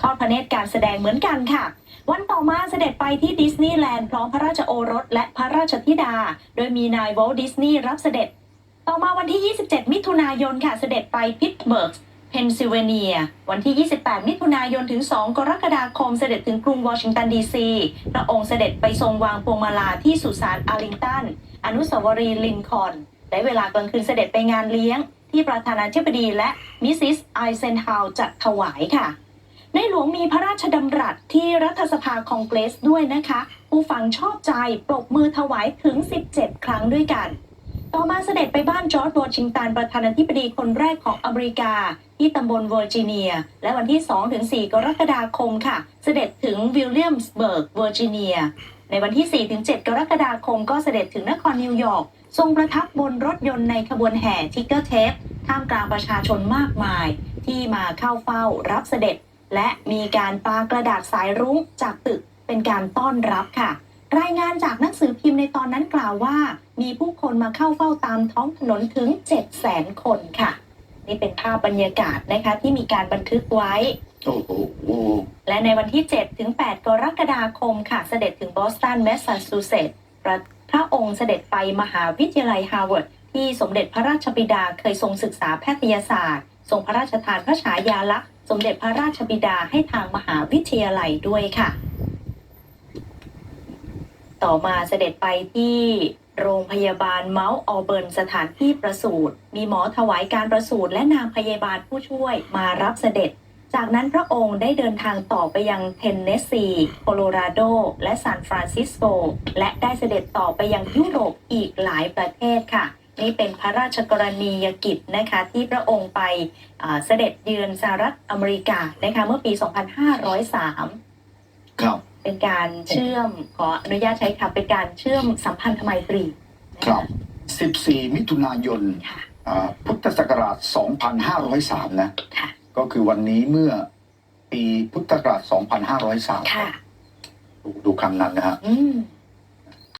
ทอดพระเนตรการแสดงเหมือนกันค่ะ วันต่อมาเสด็จไปที่ดิสนีย์แลนด์พร้อมพระราชโอรสและพระราชธิดา โดยมีนายวอลดิสนีย์รับเสด็จ ต่อมาวันที่ 27 มิถุนายนค่ะเสด็จไปพิตเบิร์กเพนซิลเวเนีย วันที่ 28 มิถุนายนถึง 2 กรกฎาคมเสด็จถึงกรุงวอชิงตันดีซีพระองค์เสด็จไปทรงวางพวงมาลาที่สุสานอาริงตัน อนุสาวรีย์ลินคอนและเวลากลางคืนเสด็จไปงานเลี้ยง ที่ประธานาธิบดีและมิสซิสไอเซนฮาวจัดถวายค่ะ ในหลวงมีพระราชดำรัสที่รัฐสภาคองเกรสด้วยนะคะ ผู้ฟังชอบใจปรบมือถวายถึง 17 ครั้งด้วยกัน ต่อมาเสด็จไปบ้านจอร์จวอชิงตันประธานาธิบดีคนแรกของอเมริกา ที่ตำบลเวอร์จิเนีย และวันที่ 2-4 กรกฎาคมค่ะ เสด็จถึงวิลเลียมสเบิร์กเวอร์จิเนีย ในวันที่ 4-7 กรกฎาคมก็เสด็จถึงนครนิวยอร์กทรงประทับบนรถยนต์ในขบวนแห่ทิกเกอร์เทปท่ามกลางประชาชนมากมาย ที่มาเข้าเฝ้ารับเสด็จ และมีการปากระดาษสายรุ้งจากตึกเป็นการต้อนรับค่ะ รายงานจากหนังสือพิมพ์ในตอนนั้นกล่าวว่า มีผู้คนมาเข้าเฝ้าตามท้องถนนถึง 7 0 0 0 0 คนค่ะ นี่เป็นภาพบรรยากาศนะคะที่มีการบันทึกไว้ และในวันที่ 7 ถึง 8 กรกฎาคมค่ะ เสด็จถึงบอสตันแมสซาชูเซตส์พระองค์เสด็จไปมหาวิทยาลัยฮาร์วาร์ดที่สมเด็จพระราชบิดาเคยทรงศึกษาแพทยศาสตร์ ทรงพระราชทานพระฉายาลักษณ์ สมเด็จพระราชบิดาให้ทางมหาวิทยาลัยด้วยค่ะ ต่อมาเสด็จไปที่โรงพยาบาลเมาส์ออเบิร์นสถานที่ประสูติมีหมอถวายการประสูติและนางพยาบาลผู้ช่วยมารับเสด็จ จากนั้นพระองค์ได้เดินทางต่อไปยังเทนเนสซี โคโลราโด และซานฟรานซิสโก และได้เสด็จต่อไปยังยุโรปอีกหลายประเทศค่ะ นี่เป็นพระราชกรณียกิจนะคะที่พระองค์ไปอ่าเสด็จเยือนสหรัฐอเมริกานะคะเมื่อปี 2503 ครับ เป็นการเชื่อมขออนุญาตใช้คำเป็นการเชื่อมสัมพันธไมตรีนะครัคะบ14 มิถุนายนค่ะอ่าพุทธศักราช 2503นะค่ะก็คือวันนี้เมื่อปีพุทธศักราช 2503ค่ะดูดูคำนั้นนะฮะอืม